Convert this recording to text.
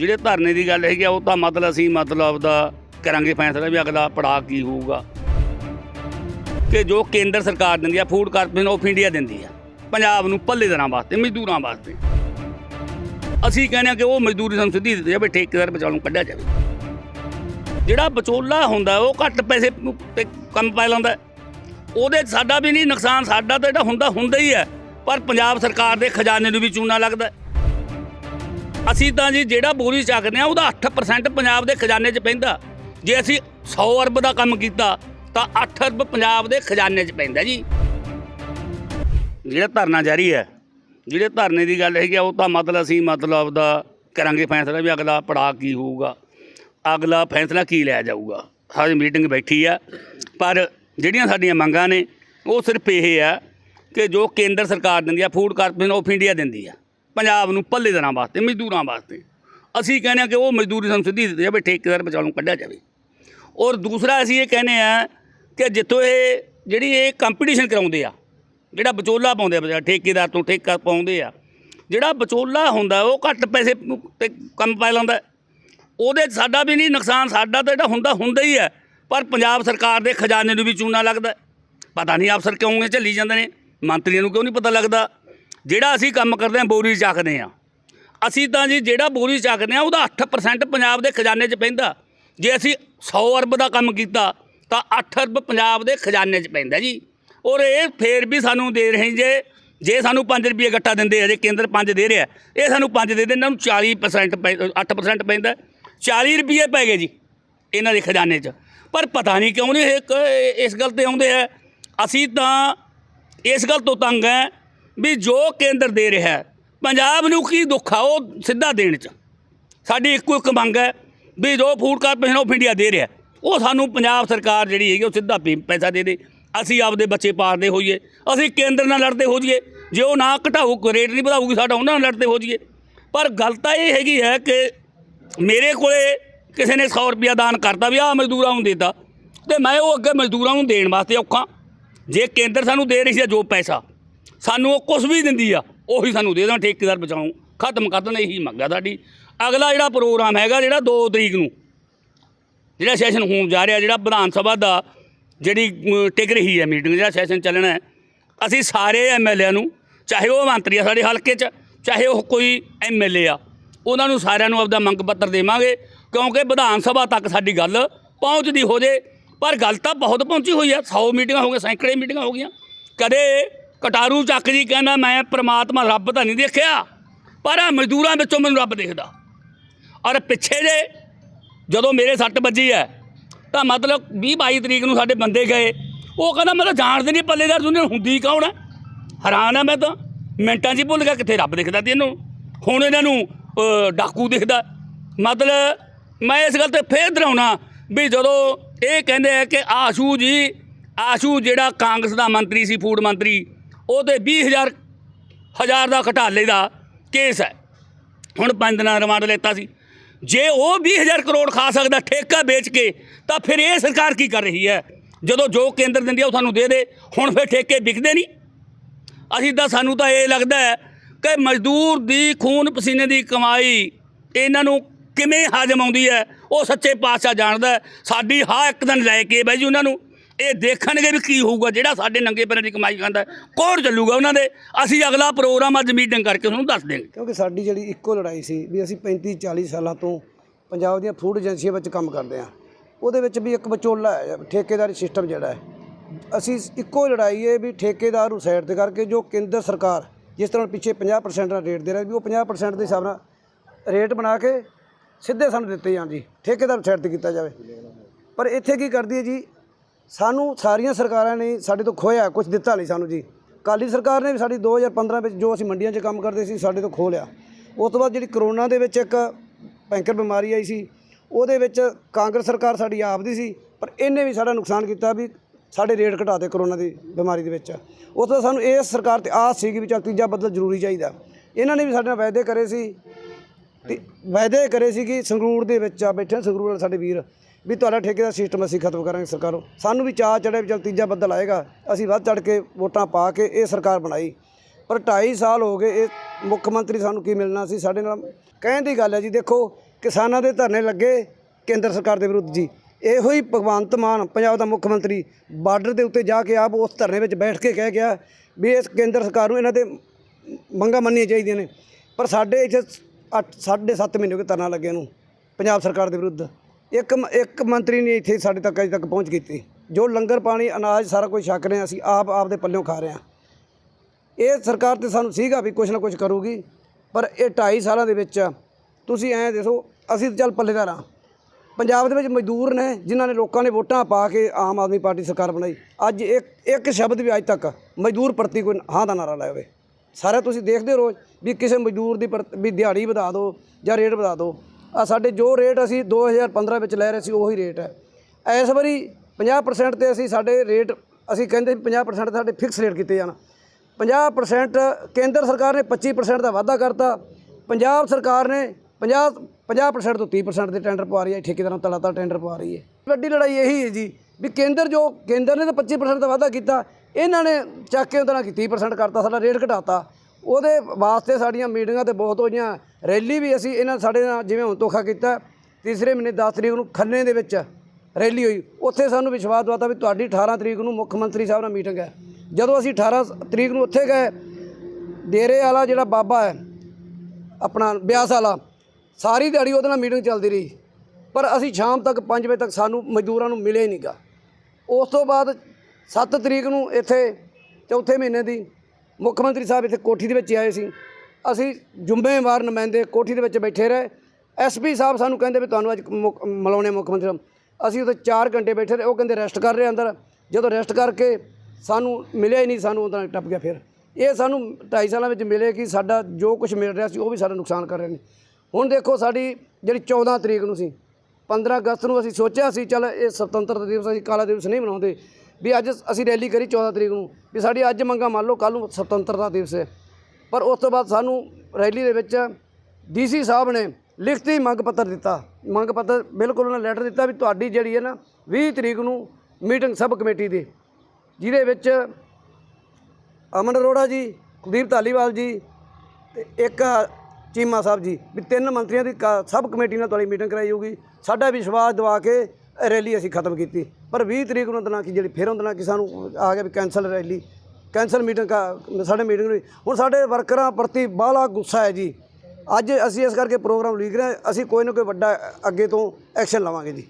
ਜਿਹੜੇ ਧਰਨੇ ਦੀ ਗੱਲ ਹੈਗੀ ਆ, ਉਹ ਤਾਂ ਮਤਲਬ ਅਸੀਂ ਮਤਲਬ ਦਾ ਕਰਾਂਗੇ ਫੈਸਲਾ ਵੀ ਅਗਲਾ ਪੜਾਅ ਕੀ ਹੋਊਗਾ। ਕਿ ਜੋ ਕੇਂਦਰ ਸਰਕਾਰ ਦਿੰਦੀ ਆ ਫੂਡ ਕਾਰਪੋਰੇਸ਼ਨ ਆਫ ਇੰਡੀਆ ਦਿੰਦੀ ਆ, ਪੰਜਾਬ ਨੂੰ ਪੱਲੇਦਾਰਾਂ ਵਾਸਤੇ, ਮਜ਼ਦੂਰਾਂ ਵਾਸਤੇ। ਅਸੀਂ ਕਹਿੰਦੇ ਆ ਕਿ ਉਹ ਮਜ਼ਦੂਰੀ ਸਾਨੂੰ ਸਿੱਧੀ ਦਿੱਤੀ ਜਾਵੇ, ਠੇਕੇਦਾਰ ਵਿਚਾਲੋਂ ਕੱਢਿਆ ਜਾਵੇ। ਜਿਹੜਾ ਵਿਚੋਲਾ ਹੁੰਦਾ, ਉਹ ਘੱਟ ਪੈਸੇ ਤੇ ਕੰਮ ਪਾ ਲੈਂਦਾ ਉਹਦੇ ਸਾਡਾ ਵੀ ਨਹੀਂ ਨੁਕਸਾਨ, ਸਾਡਾ ਤਾਂ ਜਿਹੜਾ ਹੁੰਦਾ ਹੁੰਦਾ ਹੀ ਹੈ ਪਰ ਪੰਜਾਬ ਸਰਕਾਰ ਦੇ ਖਜ਼ਾਨੇ ਨੂੰ ਵੀ ਚੂਨਾ ਲੱਗਦਾ। ਅਸੀਂ ਤਾਂ ਜੀ ਜਿਹੜਾ ਬੋਰੀ ਚੱਕਦੇ ਆ ਉਹਦਾ 8% ਪੰਜਾਬ ਦੇ ਖਜ਼ਾਨੇ 'ਚ ਪੈਂਦਾ। ਜੇ ਅਸੀਂ 100 ਅਰਬ ਦਾ ਕੰਮ ਕੀਤਾ, ਤਾਂ 8 ਅਰਬ ਪੰਜਾਬ ਦੇ ਖਜ਼ਾਨੇ 'ਚ ਪੈਂਦਾ ਜੀ। ਜਿਹੜਾ ਧਰਨਾ ਜਾਰੀ ਹੈ, ਜਿਹੜੇ ਧਰਨੇ ਦੀ ਗੱਲ ਹੈਗੀ ਆ, ਉਹ ਤਾਂ ਮਤਲਬ ਅਸੀਂ ਮਤਲਬ ਦਾ ਕਰਾਂਗੇ ਫੈਸਲਾ ਵੀ ਅਗਲਾ ਪੜਾਅ ਕੀ ਹੋਊਗਾ। ਅਗਲਾ ਫੈਸਲਾ ਕੀ ਲਿਆ ਜਾਊਗਾ। ਸਾਡੀ ਮੀਟਿੰਗ ਬੈਠੀ ਆ। ਪਰ ਜਿਹੜੀਆਂ ਸਾਡੀਆਂ ਮੰਗਾਂ ਨੇ, ਉਹ ਸਿਰਫ ਇਹ ਆ ਕਿ ਜੋ ਕੇਂਦਰ ਸਰਕਾਰ ਦਿੰਦੀ ਆ ਫੂਡ ਕਾਰਪੋਰੇਸ਼ਨ ਆਫ ਇੰਡੀਆ ਦਿੰਦੀ ਆ। ਪੰਜਾਬ ਨੂੰ ਪੱਲੇਦਾਰਾਂ ਵਾਸਤੇ, ਮਜ਼ਦੂਰਾਂ ਵਾਸਤੇ। ਅਸੀਂ ਕਹਿੰਦੇ ਆ ਕਿ ਉਹ ਮਜ਼ਦੂਰੀ ਸਾਨੂੰ ਸਿੱਧੀ ਦਿੱਤੀ ਜਾਵੇ, ਠੇਕੇਦਾਰ ਵਿਚਾਲੋਂ ਕੱਢਿਆ ਜਾਵੇ। ਔਰ ਦੂਸਰਾ ਅਸੀਂ ਇਹ ਕਹਿੰਦੇ ਆ ਕਿ ਜਿੱਥੋਂ ਇਹ ਜਿਹੜੀ ਇਹ ਕੰਪੀਟੀਸ਼ਨ ਕਰਾਉਂਦੇ ਆ, ਜਿਹੜਾ ਵਿਚੋਲਾ ਪਾਉਂਦੇ ਆ ਠੇਕੇਦਾਰ ਤੋਂ ਠੇਕਾ ਪਾਉਂਦੇ ਆ, ਜਿਹੜਾ ਵਿਚੋਲਾ ਹੁੰਦਾ, ਉਹ ਘੱਟ ਪੈਸੇ ਤੇ ਕੰਮ ਪਾ ਲੈਂਦਾ। ਉਹਦੇ ਸਾਡਾ ਵੀ ਨਹੀਂ ਨੁਕਸਾਨ, ਸਾਡਾ ਤਾਂ ਜਿਹੜਾ ਹੁੰਦਾ ਹੁੰਦਾ ਹੀ ਹੈ ਪਰ ਪੰਜਾਬ ਸਰਕਾਰ ਦੇ ਖਜ਼ਾਨੇ ਨੂੰ ਵੀ ਚੂਨਾ ਲੱਗਦਾ। ਪਤਾ ਨਹੀਂ ਅਫਸਰ ਕਿਉਂ ਇਹ ਝੱਲੀ ਜਾਂਦੇ ਨੇ? ਮੰਤਰੀਆਂ ਨੂੰ ਕਿਉਂ ਨਹੀਂ ਪਤਾ ਲੱਗਦਾ? ਜਿਹੜਾ ਅਸੀਂ ਕੰਮ ਕਰਦੇ ਹਾਂ, ਬੋਰੀ ਚੱਕਦੇ ਹਾਂ। ਅਸੀਂ ਤਾਂ ਜੀ ਜਿਹੜਾ ਬੋਰੀ ਚੱਕਦੇ ਹਾਂ, ਉਹਦਾ 8% ਪੰਜਾਬ ਦੇ ਖਜ਼ਾਨੇ 'ਚ ਪੈਂਦਾ। ਜੇ ਅਸੀਂ 100 ਅਰਬ ਦਾ ਕੰਮ ਕੀਤਾ, ਤਾਂ 8 ਅਰਬ ਪੰਜਾਬ ਦੇ ਖਜ਼ਾਨੇ 'ਚ ਪੈਂਦਾ ਜੀ। ਔਰ ਇਹ ਫੇਰ ਵੀ ਸਾਨੂੰ ਦੇ ਰਹੇ ਜੇ ਜੇ ਸਾਨੂੰ 5 ਰੁਪਏ ਗੱਟਾ ਦਿੰਦੇ ਆ, ਜੇ ਕੇਂਦਰ 5 ਦੇ ਰਿਹਾ, ਇਹ ਸਾਨੂੰ 5 ਦੇ ਦੇ ਇਹਨਾਂ ਨੂੰ 40% ਪੈ- 8% ਪੈਂਦਾ। 40 ਰੁਪਏ ਪੈ ਗਏ ਜੀ, ਇਹਨਾਂ ਦੇ ਖਜ਼ਾਨੇ 'ਚ। ਪਰ ਪਤਾ ਨਹੀਂ ਕਿਉਂ ਨਹੀਂ ਇਹ ਕ- ਇਸ ਗੱਲ ਤੇ ਆਉਂਦੇ ਆ। ਅਸੀਂ ਤਾਂ ਇਸ ਗੱਲ ਤੋਂ ਤੰਗ ਹੈ ਵੀ ਜੋ ਕੇਂਦਰ ਦੇ ਰਿਹਾ ਹੈ, ਪੰਜਾਬ ਨੂੰ ਕੀ ਦੁੱਖ ਆ ਉਹ ਸਿੱਧਾ ਦੇਣ 'ਚ। ਸਾਡੀ ਇੱਕੋ ਇੱਕ ਮੰਗ ਹੈ ਵੀ ਜੋ ਫੂਡ ਕਾਰਪੋਰੇਸ਼ਨ ਆਫ ਇੰਡੀਆ ਦੇ ਰਿਹਾ ਉਹ ਸਾਨੂੰ ਪੰਜਾਬ ਸਰਕਾਰ ਜਿਹੜੀ ਹੈਗੀ ਉਹ ਸਿੱਧਾ ਪੈ- ਪੈਸਾ ਦੇ ਦੇ। ਅਸੀਂ ਆਪਦੇ ਬੱਚੇ ਪਾਲਦੇ ਹੋਈਏ ਅਸੀਂ ਕੇਂਦਰ ਨਾਲ ਲੜਦੇ ਹੋ ਜਾਈਏ। ਜੇ ਉਹ ਨਾ ਘਟਾਊ ਰੇਟ ਨਹੀਂ ਵਧਾਊਗੀ ਸਾਡਾ ਉਹਨਾਂ ਨਾਲ ਲੜਦੇ ਹੋ ਜਾਈਏ। ਪਰ ਗੱਲ ਤਾਂ ਇਹ ਹੈਗੀ ਹੈ ਕਿ ਮੇਰੇ ਕੋਲੇ ਕਿਸੇ ਨੇ 100 ਰੁਪਿਆ ਦਾਨ ਕਰਤਾ ਵੀ ਆਹ ਮਜ਼ਦੂਰਾਂ ਨੂੰ ਦੇਤਾ ਤੇ ਮੈਂ ਉਹ ਅੱਗੇ ਮਜ਼ਦੂਰਾਂ ਨੂੰ ਦੇਣ ਵਾਸਤੇ ਔਖਾ। ਜੇ ਕੇਂਦਰ ਸਾਨੂੰ ਦੇ ਰਹੀ ਸੀ ਜੋ ਪੈਸਾ। ਸਾਨੂੰ ਉਹ ਕੁਝ ਵੀ ਦਿੰਦੀ ਆ ਉਹੀ ਸਾਨੂੰ ਦੇ ਦੇਣ ਠੇਕੇਦਾਰ ਬਚਾਉਂ ਖਤਮ ਕਰ ਦੇਣ ਇਹੀ ਮੰਗ ਆ ਸਾਡੀ। ਅਗਲਾ ਜਿਹੜਾ ਪ੍ਰੋਗਰਾਮ ਹੈਗਾ ਜਿਹੜਾ 2 ਤਰੀਕ ਨੂੰ ਜਿਹੜਾ ਸੈਸ਼ਨ ਹੋਣ ਜਾ ਰਿਹਾ ਜਿਹੜਾ ਵਿਧਾਨ ਸਭਾ ਦਾ ਜਿਹੜੀ ਅਮ, ਟਿਕ ਰਹੀ ਹੈ ਮੀਟਿੰਗ ਜਿਹੜਾ ਸੈਸ਼ਨ ਚੱਲਣਾ ਅਸੀਂ ਸਾਰੇ ਐਮਐਲਏ ਨੂੰ ਚਾਹੇ ਉਹ ਮੰਤਰੀ ਆ ਸਾਡੇ ਹਲਕੇ 'ਚ ਚਾਹੇ ਉਹ ਕੋਈ ਐਮਐਲਏ ਆ ਉਹਨਾਂ ਨੂੰ ਸਾਰਿਆਂ ਨੂੰ ਆਪਦਾ ਮੰਗ ਪੱਤਰ ਦੇਵਾਂਗੇ ਕਿਉਂਕਿ ਵਿਧਾਨ ਸਭਾ ਤੱਕ ਸਾਡੀ ਗੱਲ ਪਹੁੰਚਦੀ ਹੋ ਜੇ ਪਰ ਗੱਲ ਤਾਂ ਬਹੁਤ ਪਹੁੰਚੀ ਹੋਈ ਆ 100 ਮੀਟਿੰਗਾਂ ਹੋ ਗਈਆਂ ਸੈਂਕੜੇ ਮੀਟਿੰਗਾਂ ਹੋ ਗਈਆਂ। ਕਦੇ ਕਟਾਰੂ ਚੱਕ ਜੀ ਕਹਿੰਦਾ, ਮੈਂ ਪ੍ਰਮਾਤਮਾ ਰੱਬ ਤਾਂ ਨਹੀਂ ਦੇਖਿਆ, ਪਰ ਆ ਮਜ਼ਦੂਰਾਂ ਵਿੱਚੋਂ ਮੈਨੂੰ ਰੱਬ ਦੇਖਦਾ। ਔਰ ਪਿੱਛੇ ਜੇ ਜਦੋਂ ਮੇਰੇ ਸੱਟ ਵੱਜੀ ਹੈ, ਤਾਂ ਮਤਲਬ 20 22 ਤਰੀਕ ਨੂੰ ਸਾਡੇ ਬੰਦੇ ਗਏ। ਉਹ ਕਹਿੰਦਾ, ਮੈਂ ਤਾਂ ਜਾਣਦੇ ਨਹੀਂ ਪੱਲੇਦਾਰ ਦੁਨੀਆ ਹੁੰਦੀ ਕੌਣ ਹੈ? ਹੈਰਾਨ ਆ ਮੈਂ ਤਾਂ। ਮਿੰਟਾਂ 'ਚ ਹੀ ਭੁੱਲ ਗਿਆ ਕਿੱਥੇ ਰੱਬ ਦਿਖਦਾ ਤੇ ਇਹਨੂੰ। ਹੁਣ ਇਹਨਾਂ ਨੂੰ ਡਾਕੂ ਦਿਖਦਾ। ਮਤਲਬ ਮੈਂ ਇਸ ਗੱਲ ਤੇ ਫੇਰ ਦਰਾਉਣਾ ਵੀ ਜਦੋਂ ਇਹ ਕਹਿੰਦੇ ਆ ਕਿ ਆਸ਼ੂ ਜੀ, ਆਸ਼ੂ ਜਿਹੜਾ ਕਾਂਗਰਸ ਦਾ ਮੰਤਰੀ ਸੀ, ਫੂਡ ਮੰਤਰੀ ਉਹ ਤੇ 20000 ਹਜ਼ਾਰ ਦਾ ਘਟਾਲੇ ਦਾ ਕੇਸ ਹੈ। ਹੁਣ ਪੰਜ ਦਿਨਾਂ ਰਿਮਾਂਡ ਲੈਤਾ ਸੀ। ਜੇ ਉਹ 20000 ਕਰੋੜ ਖਾ ਸਕਦਾ, ਠੇਕਾ ਵੇਚ ਕੇ, ਤਾਂ ਫਿਰ ਇਹ ਸਰਕਾਰ ਕੀ ਕਰ ਰਹੀ ਹੈ? ਜਦੋਂ ਜੋ ਕੇਂਦਰ ਦਿੰਦੀ ਆ, ਉਹ ਸਾਨੂੰ ਦੇ ਦੇ। ਹੁਣ ਫਿਰ ਠੇਕੇ ਵਿਕਦੇ ਨਹੀਂ। ਅਸੀਂ ਤਾਂ, ਸਾਨੂੰ ਤਾਂ ਇਹ ਲੱਗਦਾ ਹੈ ਕਿ ਮਜ਼ਦੂਰ ਦੀ ਖੂਨ ਪਸੀਨੇ ਦੀ ਕਮਾਈ, ਇਹਨਾਂ ਨੂੰ ਕਿਵੇਂ ਹਾਜ਼ਮ ਆਉਂਦੀ ਹੈ? ਉਹ ਸੱਚੇ ਪਾਤਸ਼ਾਹ ਜਾਣਦਾ ਸਾਡੀ ਹਾਂ ਇੱਕ ਦਿਨ ਲੈ ਕੇ ਬਾਈ ਜੀ ਉਹਨਾਂ ਨੂੰ। ਇਹ ਦੇਖਣਗੇ ਵੀ ਕੀ ਹੋਊਗਾ, ਜਿਹੜਾ ਸਾਡੇ ਨੰਗੇ ਪੈਰਾਂ ਦੀ ਕਮਾਈ ਖਾਂਦਾ ਹੈ। ਕੌਣ ਚੱਲੂਗਾ ਉਹਨਾਂ ਦੇ? ਅਸੀਂ ਅਗਲਾ ਪ੍ਰੋਗਰਾਮ ਅੱਜ ਮੀਟਿੰਗ ਕਰਕੇ ਤੁਹਾਨੂੰ ਦੱਸ ਦੇਵਾਂਗੇ ਕਿਉਂਕਿ ਸਾਡੀ ਜਿਹੜੀ ਇੱਕੋ ਲੜਾਈ ਸੀ ਵੀ ਅਸੀਂ 35 40 ਸਾਲਾਂ ਤੋਂ ਪੰਜਾਬ ਦੀਆਂ ਫੂਡ ਏਜੰਸੀਆਂ ਵਿੱਚ ਕੰਮ ਕਰਦੇ ਹਾਂ। ਉਹਦੇ ਵਿੱਚ ਵੀ ਇੱਕ ਵਿਚੋਲਾ ਹੈ, ਠੇਕੇਦਾਰੀ ਸਿਸਟਮ ਜਿਹੜਾ ਹੈ। ਅਸੀਂ ਇੱਕੋ ਲੜਾਈ ਹੈ ਵੀ ਠੇਕੇਦਾਰ ਨੂੰ ਸਾਈਡ ਤੇ ਕਰਕੇ ਜੋ ਕੇਂਦਰ ਸਰਕਾਰ ਜਿਸ ਤਰ੍ਹਾਂ ਪਿੱਛੇ 50% ਦਾ ਰੇਟ ਦੇ ਰਿਹਾ ਵੀ ਉਹ 50% ਦੇ ਹਿਸਾਬ ਨਾਲ ਰੇਟ ਬਣਾ ਕੇ ਸਿੱਧੇ ਸਾਨੂੰ ਦਿੱਤੇ ਜਾਣ ਜੀ, ਠੇਕੇਦਾਰ ਸਾਈਡ ਤੇ ਕੀਤਾ ਜਾਵੇ। ਪਰ ਇੱਥੇ ਕੀ ਕਰਦੀ ਹੈ ਜੀ ਸਾਨੂੰ ਸਾਰੀਆਂ ਸਰਕਾਰਾਂ ਨੇ ਸਾਡੇ ਤੋਂ ਖੋਇਆ ਕੁਝ ਦਿੱਤਾ ਨਹੀਂ ਸਾਨੂੰ ਜੀ। ਕਾਲੀ ਸਰਕਾਰ ਨੇ ਵੀ ਸਾਡੀ 2015 ਵਿੱਚ ਜੋ ਅਸੀਂ ਮੰਡੀਆਂ 'ਚ ਕੰਮ ਕਰਦੇ ਸੀ, ਸਾਡੇ ਤੋਂ ਖੋਹ ਲਿਆ। ਉਸ ਤੋਂ ਬਾਅਦ ਜਿਹੜੀ ਕਰੋਨਾ ਦੇ ਵਿੱਚ ਇੱਕ ਭੈਂਕਰ ਬਿਮਾਰੀ ਆਈ ਸੀ, ਉਹਦੇ ਵਿੱਚ ਕਾਂਗਰਸ ਸਰਕਾਰ ਸਾਡੀ ਆਪ ਦੀ ਸੀ, ਪਰ ਇਹਨੇ ਵੀ ਸਾਡਾ ਨੁਕਸਾਨ ਕੀਤਾ ਵੀ ਸਾਡੇ ਰੇਟ ਘਟਾਤੇ ਕਰੋਨਾ ਦੀ ਬਿਮਾਰੀ ਦੇ ਵਿੱਚ। ਉਸ ਤੋਂ ਬਾਅਦ ਸਾਨੂੰ ਇਹ ਸਰਕਾਰ ਤੇ ਆਸ ਸੀਗੀ ਵੀ ਚੱਲ ਤੀਜਾ ਬਦਲ ਜ਼ਰੂਰੀ ਚਾਹੀਦਾ। ਇਹਨਾਂ ਨੇ ਵੀ ਸਾਡੇ ਨਾਲ ਵਾਅਦੇ ਕਰੇ ਸੀ, ਤੇ ਵਾਅਦੇ ਕਰੇ ਸੀ ਕਿ ਸੰਗਰੂਰ ਦੇ ਵਿੱਚ ਆ, ਬੈਠੇ ਸੰਗਰੂਰ ਵਾਲੇ ਸਾਡੇ ਵੀਰ। ਵੀ ਤੁਹਾਡਾ ਠੇਕੇ ਦਾ ਸਿਸਟਮ ਅਸੀਂ ਖਤਮ ਕਰਾਂਗੇ ਸਰਕਾਰੋਂ। ਸਾਨੂੰ ਵੀ ਚਾਹ ਚੜਿਆ ਵੀ ਚਲ ਤੀਜਾ ਬੱਦਲ ਆਏਗਾ ਅਸੀਂ ਵੱਧ ਚੜ ਕੇ ਵੋਟਾਂ ਪਾ ਕੇ ਇਹ ਸਰਕਾਰ ਬਣਾਈ। ਪਰ 2.5 ਸਾਲ ਹੋ ਗਏ ਇਹ ਮੁੱਖ ਮੰਤਰੀ ਸਾਨੂੰ ਕੀ ਮਿਲਣਾ ਸੀ ਸਾਡੇ ਨਾਲ? ਕਹਿਣ ਦੀ ਗੱਲ ਹੈ ਜੀ, ਦੇਖੋ, ਕਿਸਾਨਾਂ ਦੇ ਧਰਨੇ ਲੱਗੇ ਕੇਂਦਰ ਸਰਕਾਰ ਦੇ ਵਿਰੁੱਧ ਜੀ। ਇਹੋ ਹੀ ਭਗਵੰਤ ਮਾਨ, ਪੰਜਾਬ ਦਾ ਮੁੱਖ ਮੰਤਰੀ, ਬਾਰਡਰ ਦੇ ਉੱਤੇ ਜਾ ਕੇ ਆਪ ਉਸ ਧਰਨੇ ਵਿੱਚ ਬੈਠ ਕੇ ਕਹਿ ਗਿਆ ਵੀ ਇਸ ਕੇਂਦਰ ਸਰਕਾਰ ਨੂੰ ਇਹਨਾਂ ਦੇ ਮੰਗਾਂ ਮੰਨੀਆਂ ਚਾਹੀਦੀਆਂ ਨੇ। ਪਰ ਸਾਡੇ ਇੱਥੇ 8 7.5 ਮਹੀਨੇ ਹੋ ਗਏ ਧਰਨਾ ਲੱਗੇ ਨੂੰ, ਪੰਜਾਬ ਸਰਕਾਰ ਦੇ ਵਿਰੁੱਧ। ਇੱਕ ਮ- ਇੱਕ ਮੰਤਰੀ ਨੇ ਇੱਥੇ ਸਾਡੇ ਤੱਕ ਅਜੇ ਤੱਕ ਪਹੁੰਚ ਕੀਤੀ। ਜੋ ਲੰਗਰ ਪਾਣੀ, ਅਨਾਜ ਸਾਰਾ ਕੁਝ ਛਕ ਰਹੇ ਹਾਂ ਅਸੀਂ, ਆਪ ਆਪ ਦੇ ਪੱਲਿਓਂ ਖਾ ਰਹੇ ਹਾਂ। ਇਹ ਸਰਕਾਰ ਤੇ ਸਾਨੂੰ ਸੀਗਾ ਵੀ ਕੁਝ ਨਾ ਕੁਝ ਕਰੂਗੀ, ਪਰ ਇਹ 2.5 ਸਾਲਾਂ ਦੇ ਵਿੱਚ ਤੁਸੀਂ ਐਂ ਦੇਖੋ, ਅਸੀਂ ਤਾਂ ਚੱਲ ਪੱਲੇਦਾਰ ਹਾਂ। ਪੰਜਾਬ ਦੇ ਵਿੱਚ ਮਜ਼ਦੂਰ ਨੇ, ਜਿਨ੍ਹਾਂ ਨੇ ਲੋਕਾਂ ਨੇ ਵੋਟਾਂ ਪਾ ਕੇ ਆਮ ਆਦਮੀ ਪਾਰਟੀ ਸਰਕਾਰ ਬਣਾਈ। ਅੱਜ ਇੱਕ ਇੱਕ ਸ਼ਬਦ ਵੀ ਅੱਜ ਤੱਕ ਮਜ਼ਦੂਰ ਪ੍ਰਤੀ ਕੋਈ ਹਾਂ ਦਾ ਨਾਰਾ ਲਾਇਆ ਹੋਵੇ। ਸਾਰੇ ਤੁਸੀਂ ਦੇਖਦੇ ਹੋ ਰੋਜ਼ ਵੀ ਕਿਸੇ ਮਜ਼ਦੂਰ ਦੀ ਪ੍ਰਤ- ਵੀ ਦਿਹਾੜੀ ਵਧਾ ਦਿਓ ਜਾਂ ਰੇਟ ਵਧਾ ਦਿਓ ਆ ਸਾਡੇ ਜੋ ਰੇਟ ਅਸੀਂ 2015 ਵਿੱਚ ਲੈ ਰਹੇ ਸੀ, ਉਹੀ ਰੇਟ ਹੈ। ਇਸ ਵਾਰੀ 50% ਤੇ ਅਸੀਂ ਸਾਡੇ ਰੇਟ, ਅਸੀਂ ਕਹਿੰਦੇ ਵੀ 50% ਸਾਡੇ ਫਿਕਸ ਰੇਟ ਕੀਤੇ ਜਾਣ। 50% ਕੇਂਦਰ ਸਰਕਾਰ ਨੇ 25% ਦਾ ਵਾਅਦਾ ਕਰਤਾ। ਪੰਜਾਬ ਸਰਕਾਰ ਨੇ 50 50% ਤੋਂ 30% ਦੇ ਟੈਂਡਰ ਪਵਾ ਰਹੀ ਹੈ ਠੇਕੇਦਾਰਾਂ ਨੂੰ ਤਲਾਤਾ ਟੈਂਡਰ ਪਵਾ ਰਹੀ ਹੈ। ਵੱਡੀ ਲੜਾਈ ਇਹੀ ਹੈ ਜੀ ਵੀ ਕੇਂਦਰ ਜੋ, ਕੇਂਦਰ ਨੇ ਤਾਂ 25% ਦਾ ਵਾਅਦਾ ਕੀਤਾ, ਇਹਨਾਂ ਨੇ ਚੱਕ ਕੇ ਉਹਦੇ ਨਾਲ ਕੀ 30% ਕਰਤਾ, ਸਾਡਾ ਰੇਟ ਘਟਾਤਾ। ਉਹਦੇ ਵਾਸਤੇ ਸਾਡੀਆਂ ਮੀਟਿੰਗਾਂ ਤੇ ਬਹੁਤ ਹੋਈਆਂ। ਰੈਲੀ ਵੀ ਅਸੀਂ ਇਹਨਾਂ ਸਾਡੇ ਨਾਲ ਜਿਵੇਂ ਹੁਣ ਧੋਖਾ ਕੀਤਾ, ਤੀਸਰੇ ਮਹੀਨੇ 10 ਤਰੀਕ ਨੂੰ ਖੰਨੇ ਦੇ ਵਿੱਚ ਰੈਲੀ ਹੋਈ। ਉੱਥੇ ਸਾਨੂੰ ਵਿਸ਼ਵਾਸ ਦਵਾਤਾ ਵੀ ਤੁਹਾਡੀ 18 ਤਰੀਕ ਨੂੰ ਮੁੱਖ ਮੰਤਰੀ ਸਾਹਿਬ ਨਾਲ ਮੀਟਿੰਗ ਹੈ। ਜਦੋਂ ਅਸੀਂ 18 ਤਰੀਕ ਨੂੰ ਉੱਥੇ ਗਏ, ਡੇਰੇ ਵਾਲਾ ਜਿਹੜਾ ਬਾਬਾ ਹੈ, ਆਪਣਾ ਬਿਆਸ ਵਾਲਾ, ਸਾਰੀ ਦਿਹਾੜੀ ਉਹਦੇ ਨਾਲ ਮੀਟਿੰਗ ਚੱਲਦੀ ਰਹੀ। ਪਰ ਅਸੀਂ ਸ਼ਾਮ ਤੱਕ 5 ਵਜੇ ਤੱਕ ਸਾਨੂੰ ਮਜ਼ਦੂਰਾਂ ਨੂੰ ਮਿਲੇ ਹੀ ਨਹੀਂਗਾ ਉਸ ਤੋਂ ਬਾਅਦ 7 ਤਰੀਕ ਨੂੰ ਇੱਥੇ ਚੌਥੇ ਮਹੀਨੇ ਦੀ ਮੁੱਖ ਮੰਤਰੀ ਸਾਹਿਬ ਇੱਥੇ ਕੋਠੀ ਦੇ ਵਿੱਚ ਆਏ ਸੀ। ਅਸੀਂ ਜੁੰਮੇਵਾਰ ਨੁਮਾਇੰਦੇ ਕੋਠੀ ਦੇ ਵਿੱਚ ਬੈਠੇ ਰਹੇ। ਐਸਪੀ ਸਾਹਿਬ ਸਾਨੂੰ ਕਹਿੰਦੇ ਵੀ ਤੁਹਾਨੂੰ ਅੱਜ ਮੁੱਖ- ਮਿਲਾਉਣੇ ਮੁੱਖ ਮੰਤਰੀ ਸਾਹਿਬ। ਅਸੀਂ ਉੱਥੇ 4 ਘੰਟੇ ਬੈਠੇ ਰਹੇ। ਉਹ ਕਹਿੰਦੇ ਰੈਸਟ ਕਰ ਰਹੇ ਅੰਦਰ। ਜਦੋਂ ਰੈਸਟ ਕਰਕੇ ਸਾਨੂੰ ਮਿਲਿਆ ਹੀ ਨਹੀਂ, ਸਾਨੂੰ ਉਹਦਾ ਟੱਪ ਗਿਆ ਫਿਰ। ਇਹ ਸਾਨੂੰ 2.5 ਸਾਲਾਂ ਵਿੱਚ ਮਿਲੇ ਕਿ ਸਾਡਾ ਜੋ ਕੁਝ ਮਿਲ ਰਿਹਾ ਸੀ, ਉਹ ਵੀ ਸਾਡਾ ਨੁਕਸਾਨ ਕਰ ਰਹੇ ਨੇ। ਹੁਣ ਦੇਖੋ ਸਾਡੀ ਜਿਹੜੀ 14 ਤਰੀਕ ਨੂੰ ਸੀ 15 ਅਗਸਤ ਨੂੰ ਅਸੀਂ ਸੋਚਿਆ ਸੀ, ਚੱਲ ਇਹ ਸੁਤੰਤਰਤਾ ਦਿਵਸ ਅਸੀਂ ਕਾਲਾ ਦਿਵਸ ਨਹੀਂ ਮਨਾਉਂਦੇ। ਵੀ ਅੱਜ ਅਸੀਂ ਰੈਲੀ ਕਰੀ 14 ਤਰੀਕ ਨੂੰ, ਵੀ ਸਾਡੀ ਅੱਜ ਮੰਗਾ ਮੰਨ ਲਓ ਕੱਲ ਨੂੰ ਸੁਤੰਤਰਤਾ ਦਿਵਸ ਹੈ। ਪਰ ਉਸ ਤੋਂ ਬਾਅਦ ਸਾਨੂੰ ਰੈਲੀ ਦੇ ਵਿੱਚ ਡੀਸੀ ਸਾਹਿਬ ਨੇ ਲਿਖਤੀ ਮੰਗ ਪੱਤਰ ਦਿੱਤਾ। ਮੰਗ ਪੱਤਰ ਬਿਲਕੁਲ ਉਹਨਾਂ ਲੈਟਰ ਦਿੱਤਾ ਵੀ ਤੁਹਾਡੀ ਜਿਹੜੀ ਹੈ ਨਾ 20 ਤਰੀਕ ਨੂੰ ਮੀਟਿੰਗ ਸਭ ਕਮੇਟੀ ਦੀ, ਜਿਹਦੇ ਵਿੱਚ ਅਮਨ ਅਰੋੜਾ ਜੀ, ਕੁਲਦੀਪ ਧਾਲੀਵਾਲ ਜੀ ਤੇ ਇੱਕ ਚੀਮਾ ਸਾਹਿਬ ਜੀ, ਵੀ ਤਿੰਨ ਮੰਤਰੀਆਂ ਦੀ ਕ- ਸਬ ਕਮੇਟੀ ਨਾਲ ਤੁਹਾਡੀ ਮੀਟਿੰਗ ਕਰਾਈ ਹੋਊਗੀ ਸਾਡਾ ਵਿਸ਼ਵਾਸ ਦਿਵਾ ਕੇ ਰੈਲੀ ਅਸੀਂ ਖਤਮ ਕੀਤੀ। ਪਰ 20 ਤਰੀਕ ਨੂੰ ਤਾਂ ਨਾ ਕਿ ਜਿਹੜੀ ਫਿਰ ਹੁੰਦਾ ਨਾ ਕਿ ਸਾਨੂੰ ਆ ਗਿਆ ਵੀ ਕੈਂਸਲ ਰੈਲੀ। ਕੈਂਸਲ ਮੀਟਿੰਗ ਕਾ- ਸਾਡੇ ਮੀਟਿੰਗ ਹੋਈ ਹੁਣ ਸਾਡੇ ਵਰਕਰਾਂ ਪ੍ਰਤੀ ਬਾਹਲਾ ਗੁੱਸਾ ਹੈ ਜੀ। ਅੱਜ ਅਸੀਂ ਇਸ ਕਰਕੇ ਪ੍ਰੋਗਰਾਮ ਲਿਖ ਰਹੇ ਅਸੀਂ ਕੋਈ ਨਾ ਕੋਈ ਵੱਡਾ ਅੱਗੇ ਤੋਂ ਐਕਸ਼ਨ ਲਵਾਂਗੇ ਜੀ।